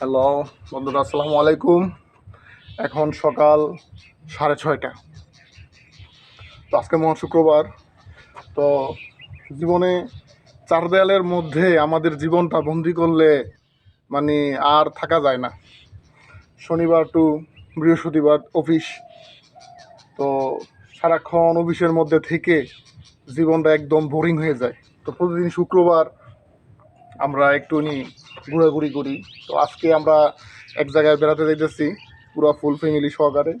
Hello, বন্ধুরা, আসসালামু আলাইকুম। এখন সকাল সাড়ে ছয়টা। তো আজকে মহা শুক্রবার তো জীবনে চার দেয়ালের মধ্যে আমাদের জীবনটা বন্দি করলে মানে আর থাকা যায় না। শনিবার টু বৃহস্পতিবার অফিস তো সারাক্ষণ অফিসের মধ্যে থেকে জীবনটা একদম বোরিং হয়ে যায়। তো প্রতিদিন শুক্রবার আমরা একটুখানি ঘোরাঘুরি করি তো আজকে আমরা এক জায়গায় বেড়াতে যাইতেছি, পুরো ফুল ফ্যামিলি সহকারে।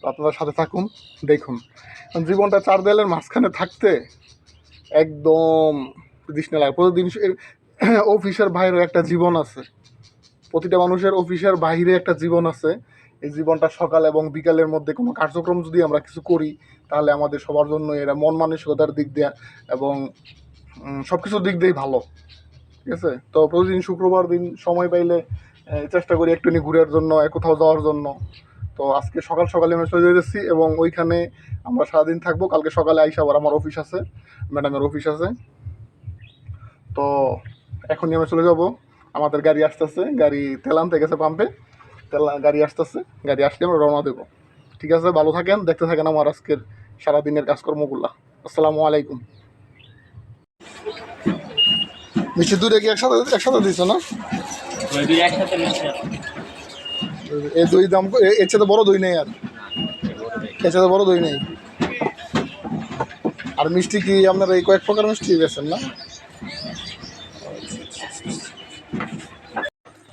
তো আপনারা সাথে থাকুন, দেখুন। জীবনটা চার দেয়ালের মাঝখানে থাকতে একদম তৃষ্ণা লাগে। প্রতিদিন অফিসের বাইরেও একটা জীবন আছে। প্রতিটা মানুষের অফিসের বাইরে একটা জীবন আছে। এই জীবনটা সকাল এবং বিকালের মধ্যে কোনো কার্যক্রম যদি আমরা কিছু করি, তাহলে আমাদের সবার জন্য এরা মন মানসিকতার দিক দিয়ে এবং সব কিছুর দিক দিয়েই ভালো। ঠিক আছে? তো প্রতিদিন শুক্রবার দিন সময় পাইলে চেষ্টা করি একটুখানি ঘুরার জন্য কোথাও যাওয়ার জন্য। তো আজকে সকাল সকালে আমি চলে যেতেছি এবং ওইখানে আমরা সারাদিন থাকব। কালকে সকালে আইসা আবার আমার অফিস আছে, ম্যাডামের অফিস আছে। তো এখনই আমি চলে যাব। আমাদের গাড়ি আসতেছে, গাড়ি তেল আনতে গেছে পাম্পে তেল, গাড়ি আসতেছে, গাড়ি আসলে আমরা রওনা দেবো। ঠিক আছে? ভালো থাকেন, দেখতে থাকেন আমার আজকের সারাদিনের কাজকর্মগুলা। আসসালামু আলাইকুম। মিষ্টি দূরে কি একসাথে একসাথে দিছো না? এই দই দাম এর সাথে বড় দই নেই আর। এর সাথে বড় দই নেই। আর মিষ্টি কি আপনার এই কয়েক প্রকার মিষ্টি বেছেন না?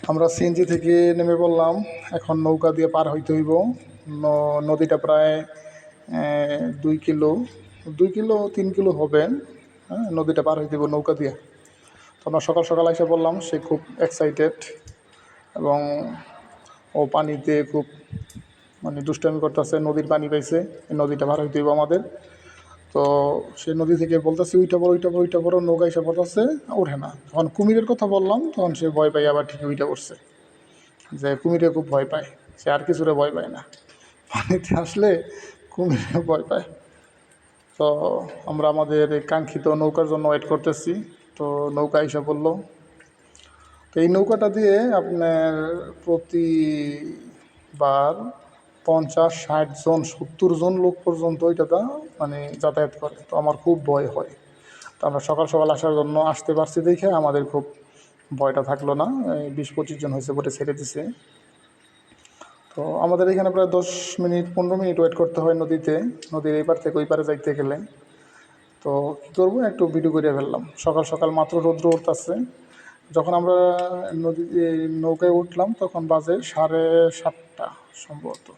আমরা সিএনজি থেকে নেমে পড়লাম। এখন নৌকা দিয়ে পার হইতে হইব। নদীটা প্রায় দুই কিলো। দুই কিলো, তিন কিলো হবে। হ্যাঁ নদীটা পার হইতে হইব নৌকা দিয়ে। আমরা সকাল সকাল এসে বললাম সে খুব এক্সাইটেড এবং ও পানিতে খুব মানে দুষ্টামি করতেছে, নদীর পানি পাইছে, এই নদীটা পার হইতে আমাদের। তো সে নদী থেকে বলতেছে, ওইটা বড় ওইটা বড় ওইটা বড় নৌকা এসে পড়তেছে, ওঠে না। তখন কুমিরের কথা বললাম, তখন সে ভয় পাই আবার ঠিক ওইটা করছে যে কুমিরে খুব ভয় পায়, সে আর কিছুরে ভয় পায় না। পানিতে আসলে কুমিরে ভয় পায়। তো আমরা আমাদের কাঙ্ক্ষিত নৌকার জন্য ওয়েট করতেছি। তো নৌকা এসে পড়ল। তো এই নৌকাটা দিয়ে আপনার প্রতিবার পঞ্চাশ, ষাট জন, সত্তর জন লোক পর্যন্ত ওইটাতে মানে যাতায়াত করে। তো আমার খুব ভয় হয়। তো আমরা সকাল সকাল আসার জন্য আসতে পারছি দেখে আমাদের খুব ভয়টা থাকল না। বিশ, পঁচিশ জন হয়েছে বলে ছেড়ে দিছে। তো আমাদের এখানে প্রায় দশ মিনিট, পনেরো মিনিট ওয়েট করতে হয় নদীতে। নদীর এই পার থেকে ওই পারে যাইতে গেলে। তো কী করব? একটু ভিডিও করে ফেললাম। সকাল সকাল মাত্র রৌদ্র উঠতেছে। যখন আমরা নদীতে নৌকায় উঠলাম, তখন বাজে সাড়ে সাতটা সম্ভবত।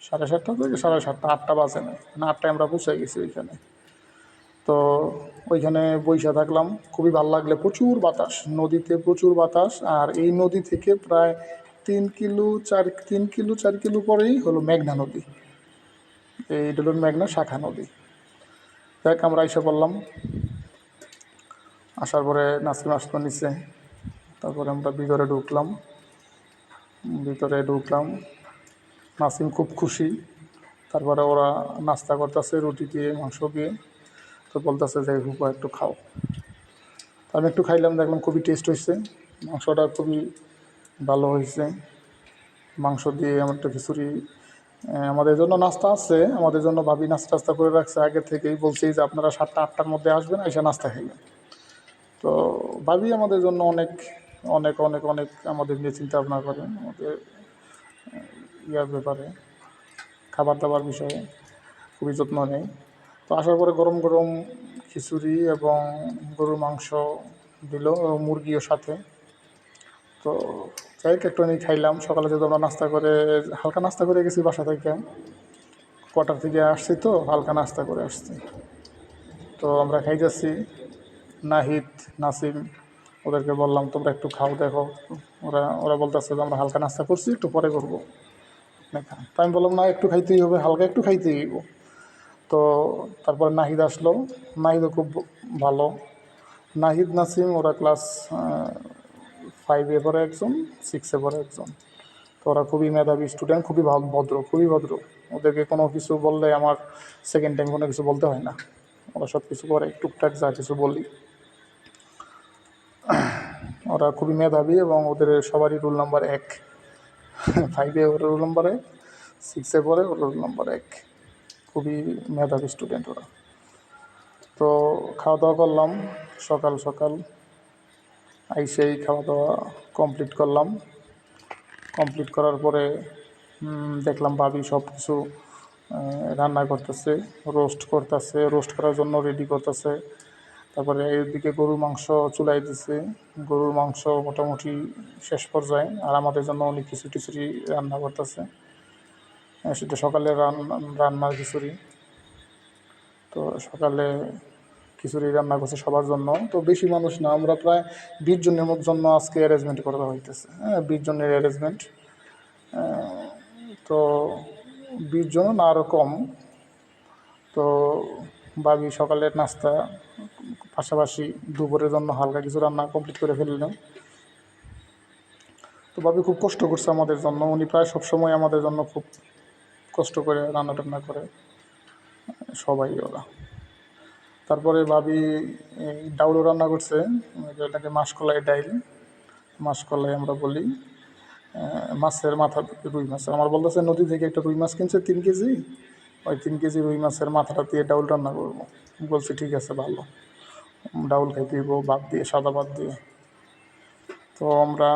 সাড়ে সাতটা থেকে সাড়ে সাতটা, আটটা বাজে না। মানে আটটায় আমরা পৌঁছে গেছি ওইখানে। তো ওইখানে বৈশা থাকলাম। খুবই ভালো লাগলে প্রচুর বাতাস। নদীতে প্রচুর বাতাস। আর এই নদী থেকে প্রায় তিন কিলো, চার, তিন কিলো, চার কিলো পরেই হলো মেঘনা নদী। এইটা হলো মেঘনা শাখা নদী। দেখ, আমরা এসে পড়লাম আসার পরে নাসিম আসতো নিচে। তারপরে আমরা ভিতরে ঢুকলাম। ভিতরে ঢুকলাম। নাসিম খুব খুশি। তারপরে ওরা নাস্তা করতেছে, রুটি দিয়ে, মাংস দিয়ে। তো বলতেছে যে হুপা একটু খাও। আমি একটু খাইলাম, দেখলাম খুবই টেস্ট হয়েছে। মাংসটা খুবই ভালো হয়েছে। মাংস দিয়ে আমার একটা খিচুড়ি আমাদের জন্য নাস্তা আছে, আমাদের জন্য ভাবি নাস্তা টাস্তা করে রাখছে। আগে থেকেই বলছি যে আপনারা সাতটা, আটটার মধ্যে আসবেন, এসে নাস্তা খাইবেন তো ভাবি আমাদের জন্য অনেক অনেক অনেক অনেক আমাদের নিয়ে চিন্তা ভাবনা করেন, আমাদের ইয়ার ব্যাপারে খাবার দাবার বিষয়ে খুবই যত্ন নেই। তো আসার পরে গরম গরম খিচুড়ি এবং গরুর মাংস দিল, মুরগিও সাথে। তো যাই হোক একটু খাইলাম। সকালে যেহেতু আমরা নাস্তা করে, হালকা নাস্তা করে গেছি বাসা থেকে। কটার থেকে আসছি তো, হালকা নাস্তা করে আসছি। তো আমরা খাই যাচ্ছি নাহিদ, নাসিম, ওদেরকে বললাম, তোমরা একটু খাও, দেখো। ওরা ওরা বলতেছে যে, আমরা হালকা নাস্তা করছি, একটু পরে করব। খান। তো আমি বললাম, না, একটু খাইতেই হবে, হালকা একটু খাইতেই হইব। তো তারপরে নাহিদ আসলো। নাহিদও খুব ভালো। নাহিদ, নাসিম, ওরা ক্লাস ফাইভে পড়ে একজন সিক্সে পড়ে একজন। তো ওরা খুবই মেধাবী স্টুডেন্ট খুবই ভদ্র খুবই ভদ্র। ওদেরকে কোনো কিছু বললে আমার সেকেন্ড টাইম কোনো কিছু বলতে হয় না। ওরা সব কিছু করে, টুকটাক যা কিছু বলি। ওরা খুবই মেধাবী এবং ওদের সবারই রোল নাম্বার এক। ফাইভে ওর রোল নাম্বার এক সিক্সে পরে ওর রোল নাম্বার এক। খুবই মেধাবী স্টুডেন্ট ওরা। তো খাওয়া দাওয়া করলাম সকাল সকাল। আইসেই খাওয়া দাওয়া কমপ্লিট করলাম। কমপ্লিট করার পরে দেখলাম ভাবি সব কিছু রান্না করতেছে রোস্ট করতেছে রোস্ট করার জন্য রেডি করতেছে। তারপরে এদিকে গরুর মাংস চুলাই দিছে। গরুর মাংস মোটামুটি শেষ পর্যায়ে, আর আমাদের জন্য অনেক কিছু টিচুরি রান্না করতেছে। সেটা সকালে রান্না রান্নার খিচুড়ি। তো সকালে খিচুড়ি রান্না করছে সবার জন্য। তো বেশি মানুষ না, আমরা প্রায় বিশ জনের জন্য আজকে অ্যারেঞ্জমেন্ট করা হইতেছে। হ্যাঁ বিশ জনের অ্যারেঞ্জমেন্ট তো বিশ জন না আরও কম। তো ভাবি সকালের নাস্তা, পাশাপাশি দুপুরের জন্য হালকা কিছু রান্না কমপ্লিট করে ফেললেন তো ভাবি খুব কষ্ট করছে আমাদের জন্য। উনি প্রায় সবসময় আমাদের জন্য খুব কষ্ট করে রান্না টান্না করে। সবাই ওরা। তারপরে ভাবি ডাউলও রান্না করছে, এটাকে মাসকলাই ডাইল। মাসকলাই আমরা বলি। মাছের মাথা রুই মাছ। আমার বলতেছে, নদী থেকে একটা রুই মাছ কিনছে, তিন কেজি? ওই তিন কেজি রুই মাছের মাথাটা দিয়ে ডাউল রান্না করব। বলছি, ঠিক আছে, ভালো। ডাউল খাইতে দিব ভাত দিয়ে, সাদা ভাত দিয়ে। তো আমরা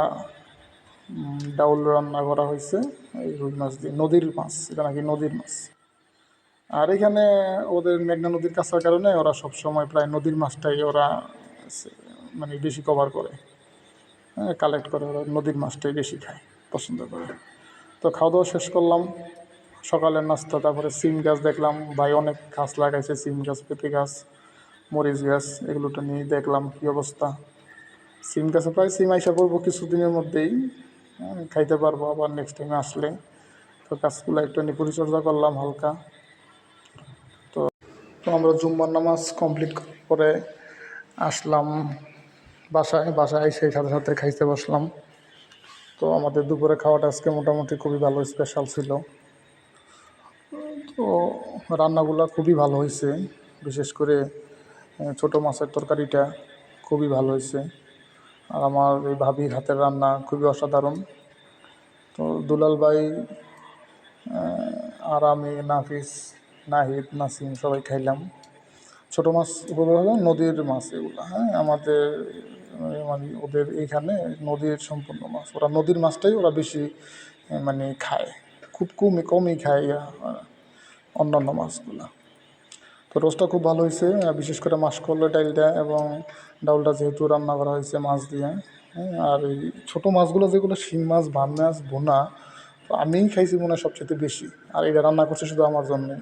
ডাউল রান্না করা হয়েছে এই রুই মাছ দিয়ে। নদীর মাছ, এটা নাকি নদীর মাছ? আর এখানে ওদের মেঘনা নদীর কাছার কারণে ওরা সব সময় প্রায় নদীর মাছটাই ওরা মানে বেশি কভার করে। কালেক্ট করে ওরা নদীর মাছটাই বেশি খায় পছন্দ করে। তো খাওয়া দাওয়া শেষ করলাম সকালের নাস্তা তারপরে সিম গাছ দেখলাম ভাই অনেক গাছ লাগাইছে সিম গাছ পেঁপে গাছ মরিচ গাছ এগুলোটা নিয়ে দেখলাম কী অবস্থা। সিম গাছে প্রায় সিম আইসা পড়ব কিছুদিনের মধ্যেই হ্যাঁ, খাইতে পারব আবার নেক্সট টাইমে আসলে। তো গাছগুলো একটু নিয়ে পরিচর্যা করলাম হালকা। তো আমরা জুম্মার নামাজ কমপ্লিট করে আসলাম। বাসায় বাসায় সেই সাথে সাথে খাইতে বসলাম। তো আমাদের দুপুরে খাওয়াটা আজকে মোটামুটি খুবই ভালো স্পেশাল ছিল। তো রান্নাগুলো খুবই ভালো হয়েছে। বিশেষ করে ছোটো মাছের তরকারিটা খুবই ভালো হয়েছে। আর আমার এই ভাবির হাতের রান্না খুবই অসাধারণ। তো দুলাল ভাই আর আমি, নাফিস নাহিদ নাসিম সবাই খাইলাম। ছোটো মাছ এগুলো হলো নদীর মাছ এগুলো হ্যাঁ? আমাদের মানে ওদের এইখানে নদীর সম্পূর্ণ মাছ। ওরা নদীর মাছটাই ওরা বেশি মানে খায়। খুব কমই কমই খায় অন্যান্য মাছগুলো। তো রোস্টটা খুব ভালো হয়েছে বিশেষ করে মাসকলাই ডাইলটা এবং ডাউলটা যেহেতু রান্না করা হয়েছে মাছ দিয়ে হ্যাঁ, আর এই ছোটো মাছগুলো যেগুলো শিং মাছ ভান মাছ বোনা তো আমিই খাইছি মনে হয় সবচেয়ে বেশি। আর এটা রান্না করছে শুধু আমার জন্যে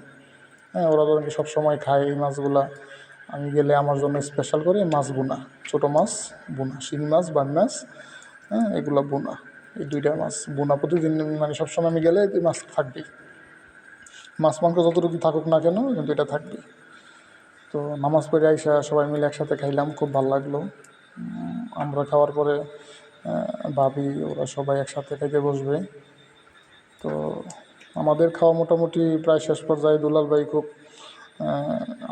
হ্যাঁ ওরা তো সব সময় খায় এই মাছগুলা। আমি গেলে আমার জন্য স্পেশাল করে মাছ বোনা, ছোটো মাছ বোনা, শিঙি মাছ, বান মাছ হ্যাঁ এগুলো বোনা। এই দুইটা মাছ বোনা প্রতিদিন মানে সবসময় আমি গেলে এই মাছ থাকবেই। মাছ মাংস যতটুকু থাকুক না কেন, কিন্তু এটা থাকবে তো নামাজ পড়ে আইসা সবাই মিলে একসাথে খাইলাম, খুব ভালো লাগল। আমরা খাওয়ার পরে ভাবি ওরা সবাই একসাথে খাইতে বসবে। তো আমাদের খাওয়া মোটামুটি প্রায় শেষ পর্যায়ে দুলাল ভাই খুব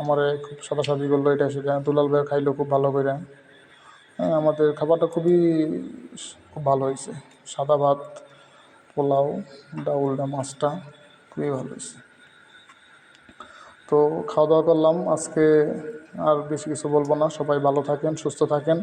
আমার খুব সাদাসাদি করল এটা সেটা। দুলাল ভাই খাইলো খুব ভালো করে। হ্যাঁ, আমাদের খাবারটা খুবই খুব ভালো হয়েছে। সাদা ভাত পোলাও ডাউলটা মাছটা খুবই ভালো হয়েছে। তো খাওয়া দাওয়া করলাম। আজকে আর বেশি কিছু বলব না। সবাই ভালো থাকেন সুস্থ থাকেন।